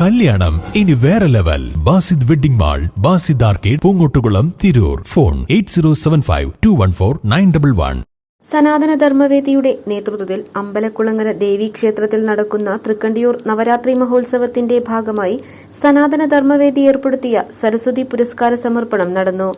കല്യാണം. ഇനി വേറെ level. Basid wedding mall Basid arcade Poongottukulam Tirur. Phone eight zero seven five two one four nine double one. Sanatana ധർമ്മവേദിയുടെ നേതൃത്വത്തിൽ അമ്പലക്കുളങ്ങര ദേവീക്ഷേത്രത്തിൽ നടക്കുന്ന തൃക്കണ്ടിയൂർ നവരാത്രി മഹോത്സവത്തിന്റെ ഭാഗമായി സനാതന ധർമ്മവേദി ഏർപ്പെടുത്തിയ സരസ്വതി പുരസ്കാര സമർപ്പണം നടന്നു.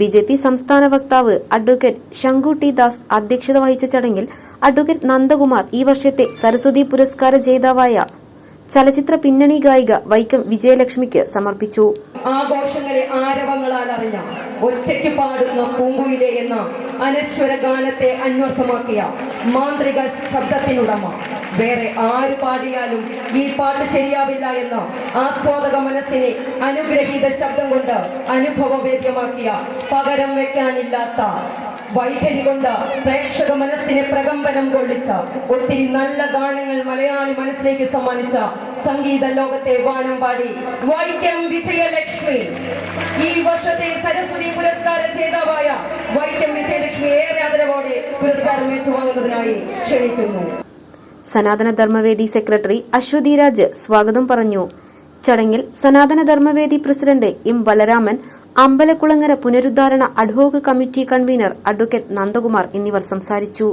ബി ജെ പി സംസ്ഥാന വക്താവ് അഡ്വക്കേറ്റ് ശങ്കു ടി ദാസ് അധ്യക്ഷത വഹിച്ച ചടങ്ങിൽ അഡ്വക്കേറ്റ് നന്ദകുമാർ ഈ വർഷത്തെ സരസ്വതി പുരസ്കാര ജേതാവായ ചലച്ചിത്ര പിന്നണി ഗായിക വൈക്കം വിജയലക്ഷ്മിക്ക് സമർപ്പിച്ചു. ആഘോഷങ്ങളെ ആരവങ്ങളാൽ അറിഞ്ഞ ഒറ്റയ്ക്ക് പാടുന്ന പൂങ്കുയിലെ എന്ന അനശ്വര ഗാനത്തെ അന്വർത്ഥമാക്കിയ മാന്ത്രിക ശബ്ദത്തിനുടമ. വേറെ ആര് പാടിയാലും ഈ പാട്ട് ശരിയാവില്ല എന്ന ആസ്വാദക മനസ്സിനെ അനുഗ്രഹീത ശബ്ദം കൊണ്ട് അനുഭവവേദ്യമാക്കിയ പകരം വെക്കാനില്ലാത്ത വൈഖരി കൊണ്ട് പ്രേക്ഷക മനസ്സിനെ പ്രകമ്പനം കൊള്ളിച്ച ഒത്തിരി നല്ല ഗാനങ്ങൾ മലയാളി മനസ്സിലേക്ക് സമ്മാനിച്ച സംഗീത ലോകത്തെ വാനം പാടി വൈക്കം വിജയലക്ഷ്മി. ഈ വർഷത്തെ സരസ്വതി പുരസ്കാര ജേതാവായ വൈക്കം വിജയലക്ഷ്മി ഏറെ ആദരവോടെ പുരസ്കാരം ഏറ്റുവാങ്ങുന്നതിനായി ക്ഷണിക്കുന്നു. സനാതന ധർമ്മവേദി സെക്രട്ടറി അശ്വതി രാജ് സ്വാഗതം പറഞ്ഞു. ചടങ്ങിൽ സനാതന ധർമ്മവേദി പ്രസിഡന്റ് എം ബലരാമൻ അമ്പലക്കുളങ്ങര പുനരുദ്ധാരണ ad hoc committee convener advocate Nandakumar എന്നിവർ സംസാരിച്ചു.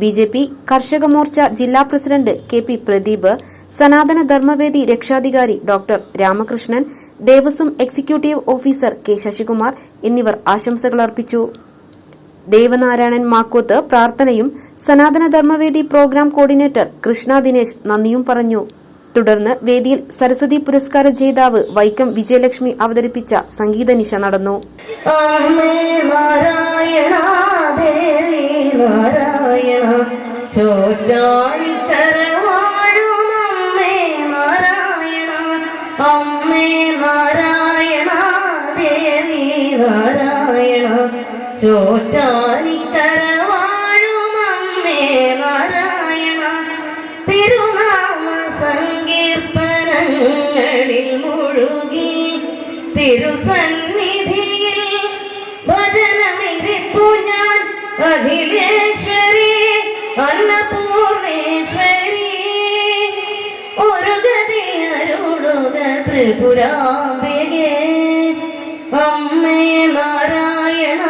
ബി ജെ പി കർഷക മോർച്ച ജില്ലാ president K P Pradeep Sanatana Dharmavedi രക്ഷാധികാരി doctor Ramakrishnan Devaswom executive officer K Sasikumar എന്നിവർ ആശംസകൾ അർപ്പിച്ചു. ദേവനാരായണൻ മാക്കോത്ത് പ്രാർത്ഥനയും സനാതന ധർമ്മവേദി പ്രോഗ്രാം കോർഡിനേറ്റർ കൃഷ്ണ ദിനേശ് നന്ദിയും പറഞ്ഞു. തുടർന്ന് വേദിയിൽ സരസ്വതി പുരസ്കാര ജേതാവ് വൈക്കം വിജയലക്ഷ്മി അവതരിപ്പിച്ച സംഗീത നിശ നടന്നു. അമ്മേ സങ്കീർത്തനങ്ങളിൽ മുഴുകി തിരുസന്നിധിയിൽ ഭജനമിരിപ്പു ഞാൻ അഖിലേശ്വരി അന്നപൂർണേശ്വരി. ഒരു ഗതി അരുളുക ത്രിപുരാംബികേ അമ്മേ നാരായണ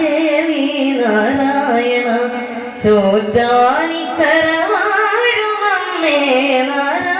ദേവി നാരായണ ചോറ്റാനിക്കര വാഴും അമ്മേ നാരായണ